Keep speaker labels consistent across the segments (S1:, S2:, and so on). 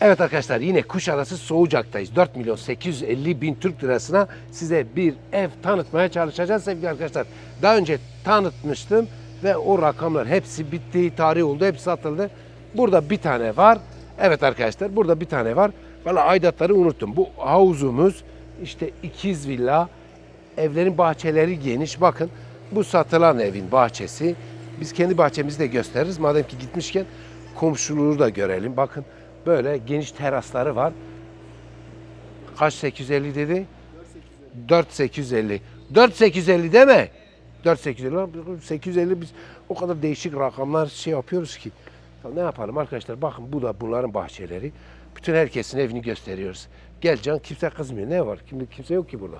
S1: Evet arkadaşlar yine Kuşadası Soğucak'tayız. 4 milyon 850 bin Türk lirasına size bir ev tanıtmaya çalışacağız sevgili arkadaşlar. Daha önce tanıtmıştım ve o rakamlar hepsi bitti, tarih oldu, hepsi satıldı. Burada bir tane var. Evet arkadaşlar burada bir tane var. Valla aidatları unuttum. Bu havuzumuz işte ikiz villa. Evlerin bahçeleri geniş. Bakın bu satılan evin bahçesi. Biz kendi bahçemizi de gösteririz. Madem ki gitmişken komşuluğu da görelim. Bakın böyle geniş terasları var. Kaç 850 dedi? 4850. 4850 değil mi? 4850. 850 biz o kadar değişik rakamlar şey yapıyoruz ki. Ne yapalım arkadaşlar bakın bu da bunların bahçeleri. Bütün herkesin evini gösteriyoruz. Gel can kimse kızmıyor. Ne var? Kim, kimse yok ki burada.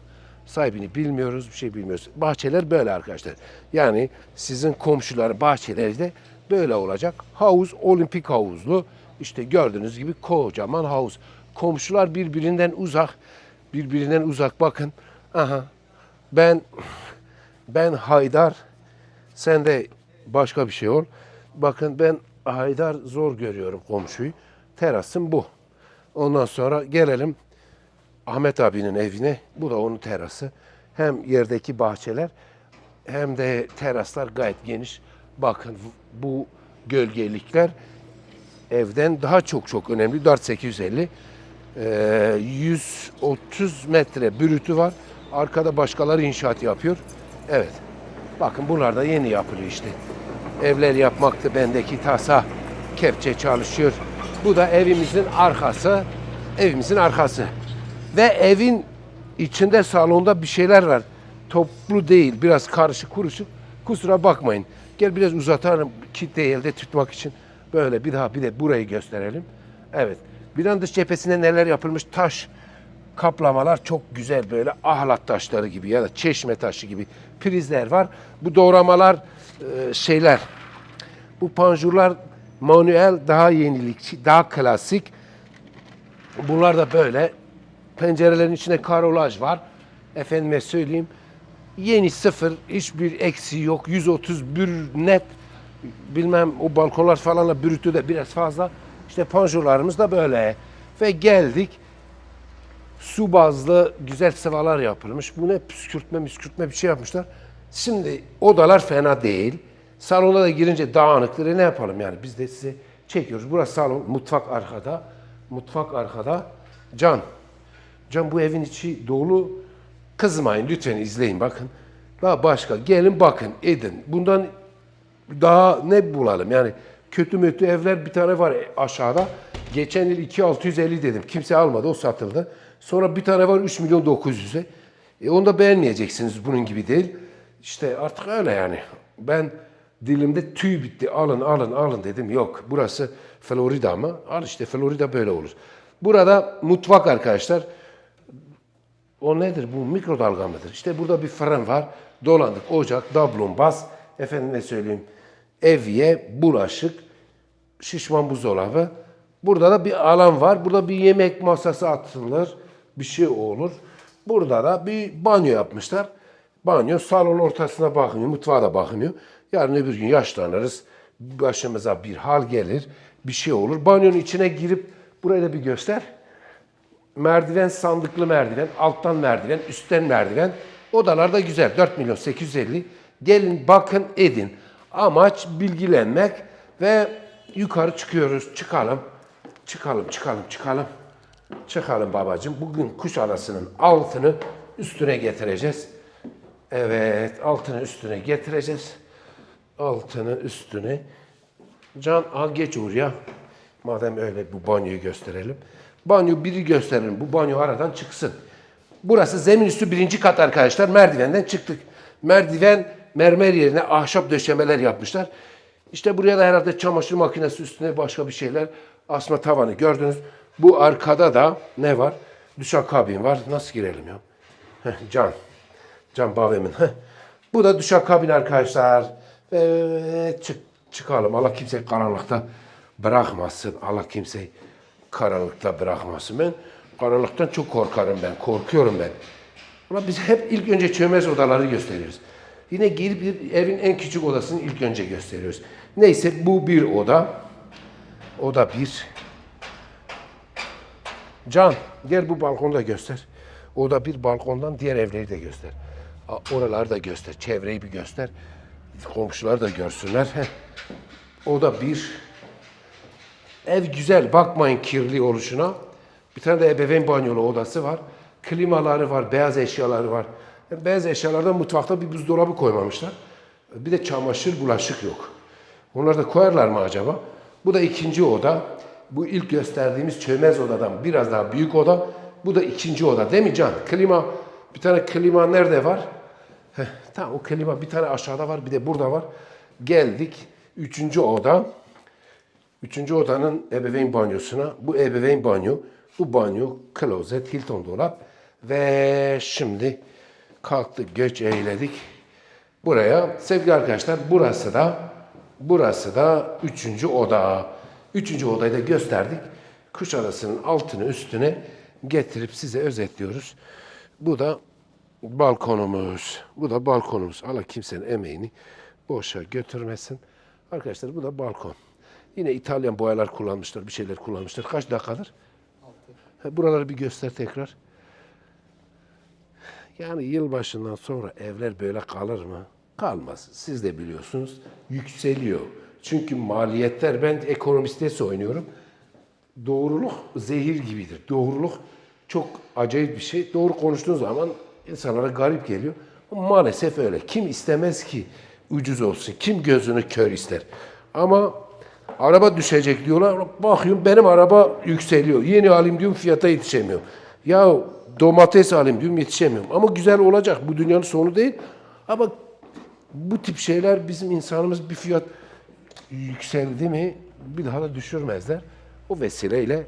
S1: Sahibini bilmiyoruz, bir şey bilmiyoruz. Bahçeler böyle arkadaşlar. Yani sizin komşuların bahçeleri de böyle olacak. Havuz olimpik havuzlu. İşte gördüğünüz gibi kocaman havuz. Komşular birbirinden uzak. Birbirinden uzak bakın. Aha. Ben ben Haydar sen de başka bir şey ol. Bakın ben Haydar zor görüyorum komşuyu. Terasım bu. Ondan sonra gelelim Ahmet abinin evine. Bu da onun terası. Hem yerdeki bahçeler hem de teraslar gayet geniş. Bakın bu gölgelikler evden daha çok çok önemli. 4850. Ee, 130 metre bürütü var. Arkada başkaları inşaat yapıyor. Evet. Bakın bunlar da yeni yapılıyor işte. Evler yapmakta bendeki tasa kepçe çalışıyor. Bu da evimizin arkası. Evimizin arkası. Ve evin içinde salonda bir şeyler var. Toplu değil, biraz karışık kuruşuk. Kusura bakmayın. Gel biraz uzatalım kitleyi elde tutmak için. Böyle bir daha bir de burayı gösterelim. Evet. Binanın dış cephesinde neler yapılmış? Taş kaplamalar çok güzel böyle ahlat taşları gibi ya da çeşme taşı gibi prizler var. Bu doğramalar e, şeyler. Bu panjurlar manuel daha yenilikçi, daha klasik. Bunlar da böyle. Pencerelerin içinde karolaj var. Efendime söyleyeyim. Yeni sıfır, hiçbir eksiği yok. 131 net. Bilmem o balkonlar falanla bürütü de biraz fazla. İşte panjurlarımız da böyle. Ve geldik. Su bazlı güzel sıvalar yapılmış. Bu ne püskürtme müskürtme bir şey yapmışlar. Şimdi odalar fena değil. Salona da girince dağınıktır. E ne yapalım yani biz de size çekiyoruz. Burası salon, mutfak arkada. Mutfak arkada. Can. Can bu evin içi dolu. Kızmayın lütfen izleyin bakın. Daha başka gelin bakın edin. Bundan daha ne bulalım yani kötü mötü evler bir tane var aşağıda. Geçen yıl 2650 dedim. Kimse almadı o satıldı. Sonra bir tane var 3 milyon 900'e. E onu da beğenmeyeceksiniz bunun gibi değil. İşte artık öyle yani. Ben dilimde tüy bitti. Alın alın alın dedim. Yok burası Florida ama al işte Florida böyle olur. Burada mutfak arkadaşlar. O nedir bu mikrodalga mıdır? İşte burada bir fırın var. Dolandık ocak, dablumbaz, efendime söyleyeyim evye, bulaşık, şişman buzdolabı. Burada da bir alan var. Burada bir yemek masası atılır. Bir şey olur. Burada da bir banyo yapmışlar. Banyo salon ortasına bakmıyor, mutfağa da bakmıyor. Yarın öbür gün yaşlanırız. Başımıza bir hal gelir. Bir şey olur. Banyonun içine girip burayı da bir göster. Merdiven sandıklı merdiven, alttan merdiven, üstten merdiven. Odalar da güzel. 4 milyon 850. Gelin bakın edin. Amaç bilgilenmek ve yukarı çıkıyoruz. Çıkalım. Çıkalım, çıkalım, çıkalım. Çıkalım babacığım. Bugün kuş arasının altını üstüne getireceğiz. Evet, altını üstüne getireceğiz. Altını üstüne. Can al geç oraya. Madem öyle bu banyoyu gösterelim. Banyo biri gösterelim. Bu banyo aradan çıksın. Burası zemin üstü birinci kat arkadaşlar. Merdivenden çıktık. Merdiven mermer yerine ahşap döşemeler yapmışlar. İşte buraya da herhalde çamaşır makinesi üstüne başka bir şeyler asma tavanı gördünüz. Bu arkada da ne var? Duşakabin var. Nasıl girelim ya? Heh, can. Can Bavemin. Heh. Bu da duşakabin arkadaşlar. Ve çık, çıkalım. Allah kimseyi karanlıkta bırakmasın. Allah kimseyi karanlıkta bırakmasın. Ben karanlıktan çok korkarım ben. Korkuyorum ben. Ama biz hep ilk önce çömez odaları gösteriyoruz. Yine girip bir evin en küçük odasını ilk önce gösteriyoruz. Neyse bu bir oda. Oda bir. Can gel bu balkonu da göster. O da bir balkondan diğer evleri de göster. Oraları da göster. Çevreyi bir göster. Komşular da görsünler. Heh. O da bir. Ev güzel. Bakmayın kirli oluşuna. Bir tane de ebeveyn banyolu odası var. Klimaları var. Beyaz eşyaları var. Yani beyaz eşyalardan mutfakta bir buzdolabı koymamışlar. Bir de çamaşır, bulaşık yok. Onları da koyarlar mı acaba? Bu da ikinci oda. Bu ilk gösterdiğimiz çömez odadan biraz daha büyük oda. Bu da ikinci oda değil mi Can? Klima, bir tane klima nerede var? Heh, tamam o klima bir tane aşağıda var bir de burada var. Geldik üçüncü oda. Üçüncü odanın ebeveyn banyosuna. Bu ebeveyn banyo. Bu banyo, klozet, Hilton dolap. Ve şimdi kalktık, göç eyledik. Buraya sevgili arkadaşlar burası da burası da üçüncü oda. Üçüncü odayı da gösterdik. Kuşadası'nın altını üstüne getirip size özetliyoruz. Bu da balkonumuz. Bu da balkonumuz. Allah kimsenin emeğini boşa götürmesin. Arkadaşlar bu da balkon. Yine İtalyan boyalar kullanmışlar, bir şeyler kullanmışlar. Kaç dakikadır? Ha, Buraları bir göster tekrar. Yani yılbaşından sonra evler böyle kalır mı? Kalmaz. Siz de biliyorsunuz. Yükseliyor. Çünkü maliyetler, ben ekonomistesi oynuyorum. Doğruluk zehir gibidir. Doğruluk çok acayip bir şey. Doğru konuştuğun zaman insanlara garip geliyor. Maalesef öyle. Kim istemez ki ucuz olsun? Kim gözünü kör ister? Ama araba düşecek diyorlar. Bakıyorum benim araba yükseliyor. Yeni alayım diyorum fiyata yetişemiyorum. Ya domates alayım diyorum yetişemiyorum. Ama güzel olacak. Bu dünyanın sonu değil. Ama bu tip şeyler bizim insanımız bir fiyat yükseldi mi bir daha da düşürmezler. O vesileyle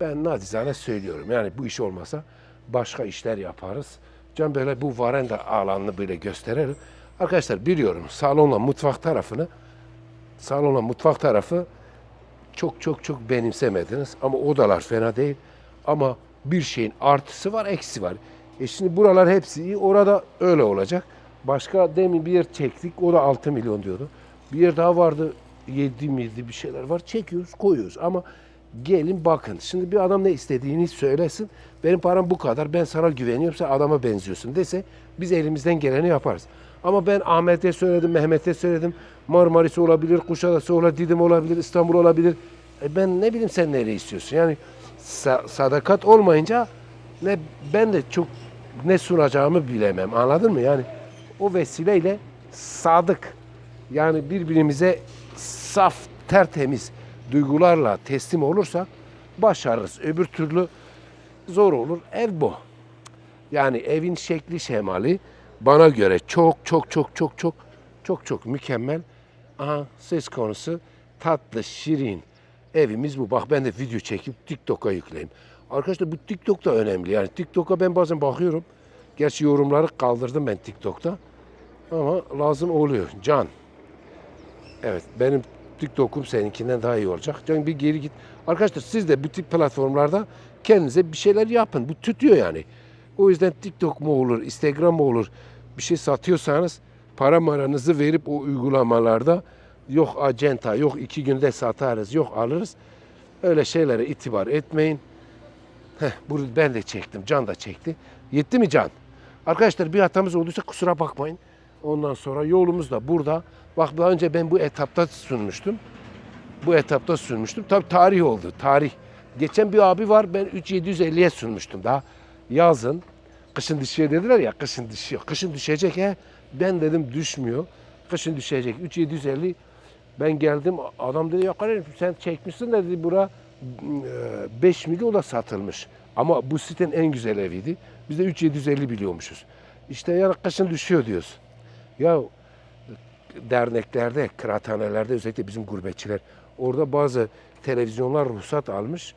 S1: ben nacizane söylüyorum. Yani bu iş olmasa başka işler yaparız. Can böyle bu varanda alanını böyle gösterelim. Arkadaşlar biliyorum salonla mutfak tarafını salonla mutfak tarafı çok çok çok benimsemediniz. Ama odalar fena değil. Ama bir şeyin artısı var, eksi var. E şimdi buralar hepsi iyi. Orada öyle olacak. Başka demin bir yer çektik. O da 6 milyon diyordu. Bir yer daha vardı. 7 miydi bir şeyler var. Çekiyoruz, koyuyoruz. Ama gelin bakın. Şimdi bir adam ne istediğini söylesin. Benim param bu kadar. Ben sana güveniyorum. Sen adama benziyorsun dese biz elimizden geleni yaparız. Ama ben Ahmet'e söyledim, Mehmet'e söyledim. Marmaris olabilir, Kuşadası olabilir, Didim olabilir, İstanbul olabilir. E ben ne bileyim sen nereye istiyorsun? Yani sa- sadakat olmayınca ne ben de çok ne sunacağımı bilemem. Anladın mı? Yani o vesileyle sadık yani birbirimize saf, tertemiz duygularla teslim olursak başarırız. Öbür türlü zor olur. Ev bu. Yani evin şekli şemali bana göre çok çok çok çok çok çok çok mükemmel. Aha ses konusu tatlı, şirin evimiz bu. Bak ben de video çekip TikTok'a yükleyeyim. Arkadaşlar bu TikTok da önemli. Yani TikTok'a ben bazen bakıyorum. Gerçi yorumları kaldırdım ben TikTok'ta. Ama lazım oluyor. Can. Evet benim TikTok'um seninkinden daha iyi olacak. Can bir geri git. Arkadaşlar siz de bu tip platformlarda kendinize bir şeyler yapın. Bu tutuyor yani. O yüzden TikTok mu olur, Instagram mı olur bir şey satıyorsanız para maranızı verip o uygulamalarda yok acenta, yok iki günde satarız, yok alırız. Öyle şeylere itibar etmeyin. Heh, bunu ben de çektim, Can da çekti. Yetti mi Can? Arkadaşlar bir hatamız olduysa kusura bakmayın. Ondan sonra yolumuz da burada. Bak daha önce ben bu etapta sunmuştum. Bu etapta sunmuştum. Tabii tarih oldu, tarih. Geçen bir abi var, ben 3750'ye sunmuştum daha. Yazın, kışın düşüyor dediler ya, kışın düşüyor. Kışın düşecek he. Ben dedim düşmüyor. Kışın düşecek. 3750 ben geldim adam dedi ya kardeşim sen çekmişsin de dedi bura e, 5 milyon da satılmış. Ama bu sitenin en güzel eviydi. Biz de 3750 biliyormuşuz. İşte yani kışın düşüyor diyorsun. Ya derneklerde, kıraathanelerde özellikle bizim gurbetçiler orada bazı televizyonlar ruhsat almış.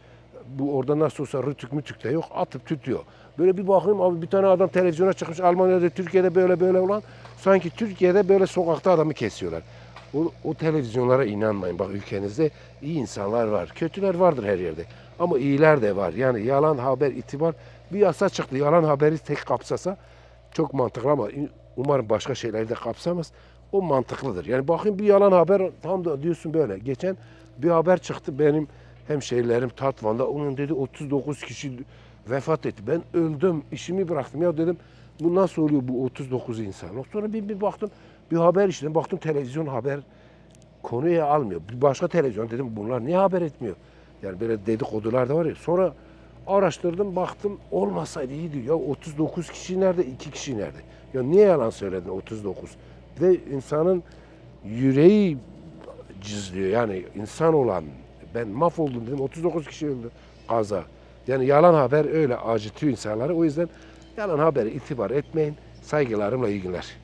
S1: Bu orada nasıl olsa rütük mütük de yok atıp tutuyor. Böyle bir bakayım abi bir tane adam televizyona çıkmış Almanya'da Türkiye'de böyle böyle olan sanki Türkiye'de böyle sokakta adamı kesiyorlar. O, o televizyonlara inanmayın. Bak ülkenizde iyi insanlar var. Kötüler vardır her yerde. Ama iyiler de var. Yani yalan haber, itibar bir yasa çıktı. Yalan haberi tek kapsasa çok mantıklı ama umarım başka şeyleri de kapsamaz. O mantıklıdır. Yani bakayım bir yalan haber tam da diyorsun böyle. Geçen bir haber çıktı benim hemşehrilerim Tatvan'da onun dedi 39 kişi vefat etti. Ben öldüm, işimi bıraktım. Ya dedim bu nasıl oluyor bu 39 insan? Sonra bir, bir baktım bir haber işte baktım televizyon haber konuya almıyor. Bir başka televizyon dedim bunlar niye haber etmiyor? Yani böyle dedikodular da var ya. Sonra araştırdım baktım olmasaydı iyiydi. Ya 39 kişi nerede 2 kişi nerede? Ya niye yalan söyledin 39? Ve insanın yüreği cızlıyor. Yani insan olan ben mahvoldum dedim 39 kişi öldü kaza. Yani yalan haber öyle acıtıyor insanları. O yüzden yalan habere itibar etmeyin. Saygılarımla iyi günler.